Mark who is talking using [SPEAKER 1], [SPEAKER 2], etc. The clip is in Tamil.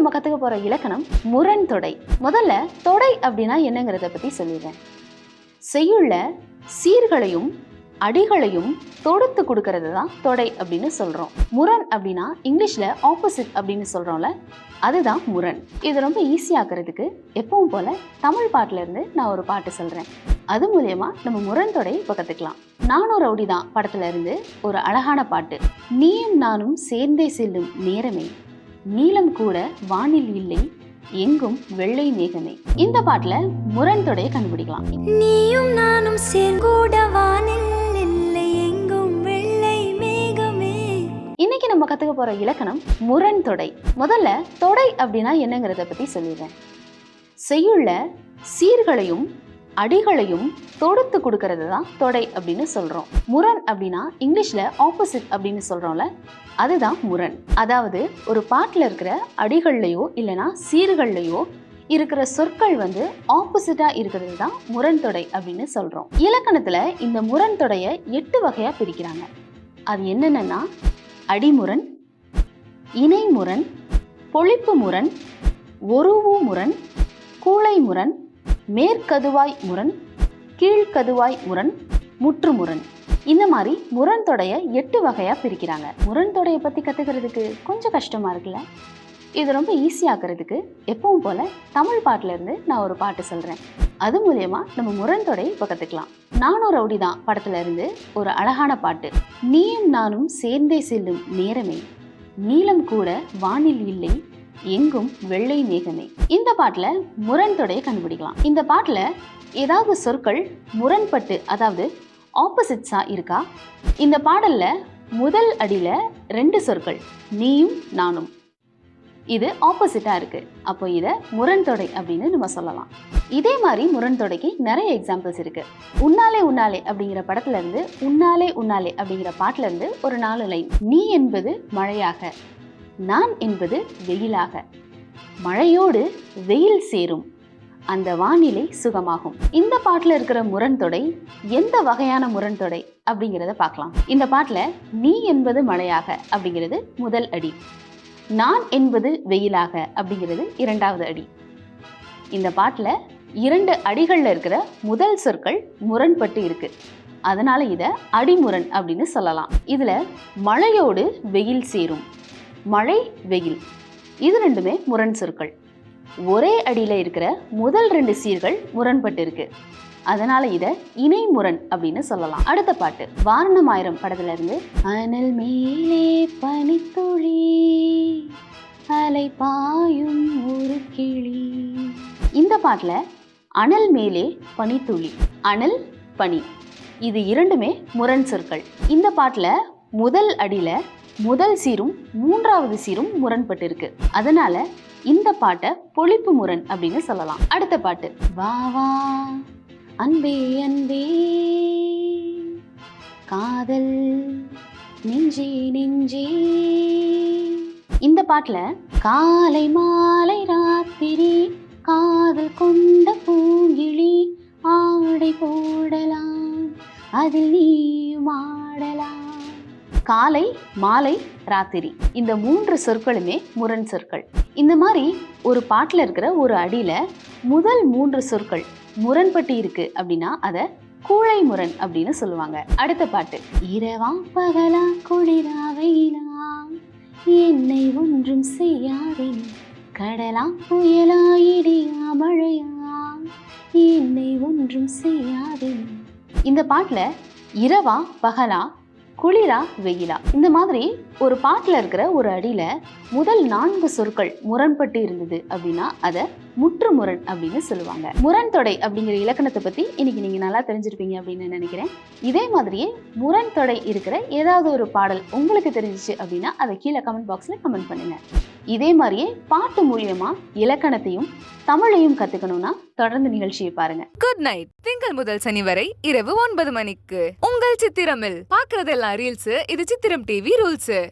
[SPEAKER 1] நம்ம கற்றுக்க போகிற இலக்கணம் முரண் தொடை. முதல்ல தொடை அப்படின்னா என்னங்கிறத பற்றி சொல்லிடுறேன். செய்யுள்ள சீர்களையும் அடிகளையும் தொடுத்து கொடுக்கறது தான் தொடை அப்படின்னு சொல்கிறோம் முரண் அப்படின்னா இங்கிலீஷ்ல ஆப்போசிட் அப்படின்னு சொல்றோம்ல அதுதான் முரண். இது ரொம்ப ஈஸியாக்குறதுக்கு எப்பவும் போல் தமிழ் பாட்டிலேருந்து நான் ஒரு பாட்டு சொல்கிறேன் அது மூலியமா நம்ம முரண் தொடை இப்போ கற்றுக்கலாம் நானும் ரவுடி தான் படத்துல இருந்து ஒரு அழகான பாட்டு. நீயும் நானும் சேர்ந்தே செல்லும் நேரமே. நீலம் கூட வானில் இல்லை எங்கும் வெள்ளை மேகமே. இந்த பாட்டுல முரண் தொடையை கண்டுபிடிக்கலாம்.
[SPEAKER 2] நீயும் நானும் சேர்கூட வானில் இல்லை எங்கும் வெள்ளை மேகமே.
[SPEAKER 1] இன்னைக்கு நம்ம கத்துக்க போற இலக்கணம் முரண் தொடை முதல்ல தொடை அப்படின்னா என்னங்கிறத பத்தி சொல்லிடுறேன். செய்யுள்ள சீர்களையும் அடிகளையும் தொடுத்து கொடுக்கறது தான் தொடை அப்படின்னு சொல்கிறோம் முரண் அப்படின்னா இங்கிலீஷில் ஆப்போசிட் அப்படின்னு சொல்கிறோம்ல அதுதான் முரண். அதாவது ஒரு பாட்டில் இருக்கிற அடிகள்லையோ இல்லைன்னா சீர்கள்லையோ இருக்கிற சொற்கள் வந்து ஆப்போசிட்டாக இருக்கிறது தான் முரண்தொடை அப்படின்னு சொல்கிறோம் இலக்கணத்தில் இந்த முரண் தொடையை எட்டு வகையாக பிரிக்கிறாங்க. அது என்னென்னன்னா அடிமுரண் இணைமுரண் பொழிப்பு முரண் ஒருவு முரண் கூளை முரண் மேற்கதுவாய் முரண் கீழ்கதுவாய் முரண் முற்றுமுரண். இந்த மாதிரி முரண்தொடைய எட்டு வகையாக பிரிக்கிறாங்க. முரண் பற்றி பத்தி கொஞ்சம் கஷ்டமாக இருக்குல்ல? இது ரொம்ப ஈஸியாக்குறதுக்கு எப்பவும் போல தமிழ் பாட்டிலேருந்து நான் ஒரு பாட்டு சொல்கிறேன் அது மூலயமா நம்ம முரண் இப்போ கற்றுக்கலாம் நானும் ரவுடி தான் படத்துல இருந்து ஒரு அழகான பாட்டு. நீயும் நானும் சேர்ந்தே செல்லும் நேரமே. நீளம் கூட வானில் இல்லை எங்கும் வெள்ளை மேகமே. இந்த பாட்டுல முரண்தொடையை கண்டுபிடிக்கலாம். இந்த பாட்டுல ஏதாவது சொற்கள் முரண்பட்டு அதாவது ஆப்போசிட்ஸா இருக்கா? இந்த பாடல்ல முதல் அடியில ரெண்டு சொற்கள் நீயும் நானும். இது ஆப்போசிட்டா இருக்கு. அப்போ இதை முரண்தொடை அப்படின்னு நம்ம சொல்லலாம். இதே மாதிரி முரண்தொடைக்கு நிறைய எக்ஸாம்பிள்ஸ் இருக்கு. உன்னாலே உன்னாலே அப்படிங்கிற படத்துல இருந்து உன்னாலே உன்னாலே அப்படிங்கிற பாட்டுல இருந்து ஒரு நாலு லைன் நீ என்பது மழையாக. நான் என்பது வெயிலாக. மழையோடு வெயில் சேரும். அந்த வானிலை சுகமாகும். இந்த பாட்டில் இருக்கிற முரண்தொடை எந்த வகையான முரண்தொடை அப்படிங்கிறத பார்க்கலாம். இந்த பாட்டில் நீ என்பது மழையாக அப்படிங்கிறது முதல் அடி. நான் என்பது வெயிலாக அப்படிங்கிறது இரண்டாவது அடி. இந்த பாட்டில் இரண்டு அடிகளில் இருக்கிற முதல் சொற்கள் முரண்பட்டு இருக்கு. அதனால இதை அடிமுரண் அப்படின்னு சொல்லலாம். இதில் மழையோடு வெயில் சேரும். மழை வெயில். இது ரெண்டுமே முரண் சொற்கள். ஒரே அடியில் இருக்கிற முதல் ரெண்டு சீர்கள் முரண்பட்டு இருக்கு. அதனால இதை இணை முரண் அப்படின்னு சொல்லலாம். அடுத்த பாட்டு. வாரணமாயிரம் படத்துல இருந்து அனல் மேலே பனித்துளி அலை பாயும் ஒரு கிளி. இந்த பாட்டில் அனல் மேலே பனித்துளி அனல் பனி. இது இரண்டுமே முரண் சொற்கள். இந்த பாட்டில் முதல் அடியில் முதல் சீரும் மூன்றாவது சீரும் முரண்பட்டிருக்கு. அதனால இந்த பாட்டை பொழிப்பு முரண் அப்படின்னு சொல்லலாம். அடுத்த பாட்டு. வா வா அன்பே அன்பே. காதல் நெஞ்சே நெஞ்சே. இந்த பாட்டுல காலை மாலை ராத்திரி காதல் கொண்ட பூங்கிழி ஆடை போடலாம். அதில் நீயும் ஆடலாம். காலை மாலை ராத்திரி. இந்த மூன்று சொற்களுமே முரண் சொற்கள். இந்த மாதிரி ஒரு பாட்டில் இருக்கிற ஒரு அடியில் முதல் மூன்று சொற்கள் முரண்பட்டு இருக்கு அப்படின்னா அதை கூழை முரண் அப்படின்னு சொல்லுவாங்க. அடுத்த பாட்டு. இரவா பகலா குளிரா வெயிலா என்னை ஒன்றும் செய்யாதே. கடலா புயலா இடியா மழையா என்னை ஒன்றும் செய்யாதே. இந்த பாட்டில் இரவா பகலா குளிரா வெயிலா? இந்த மாதிரி ஒரு பாட்டில் இருக்கிற ஒரு அடியில் முதல் நான்கு சொற்கள் முரண்பட்டு இருந்தது அப்படின்னா அதை முற்று முரண் அப்படின்னு சொல்லுவாங்க. முரண்தொடை அப்படிங்கிற இலக்கணத்தை பற்றி இன்னைக்கு நீங்கள் நல்லா தெரிஞ்சிருப்பீங்க அப்படின்னு நினைக்கிறேன். இதே மாதிரியே முரண்தொடை இருக்கிற ஏதாவது ஒரு பாடல் உங்களுக்கு தெரிஞ்சிச்சு அப்படின்னா அதை கீழே கமெண்ட் பாக்ஸில் கமெண்ட் பண்ணுங்கள் இதே மாதிரியே பாட்டு மூலியமா இலக்கணத்தையும் தமிழையும் கத்துக்கணும்னா தொடர்ந்து நிகழ்ச்சியை பாருங்க.
[SPEAKER 3] குட் நைட் திங்கள் முதல் சனி வரை இரவு ஒன்பது மணிக்கு உங்கள் சித்திரமில். பாக்குறதெல்லாம் ரீல்ஸ் இது சித்திரம் டிவி ரூல்ஸ்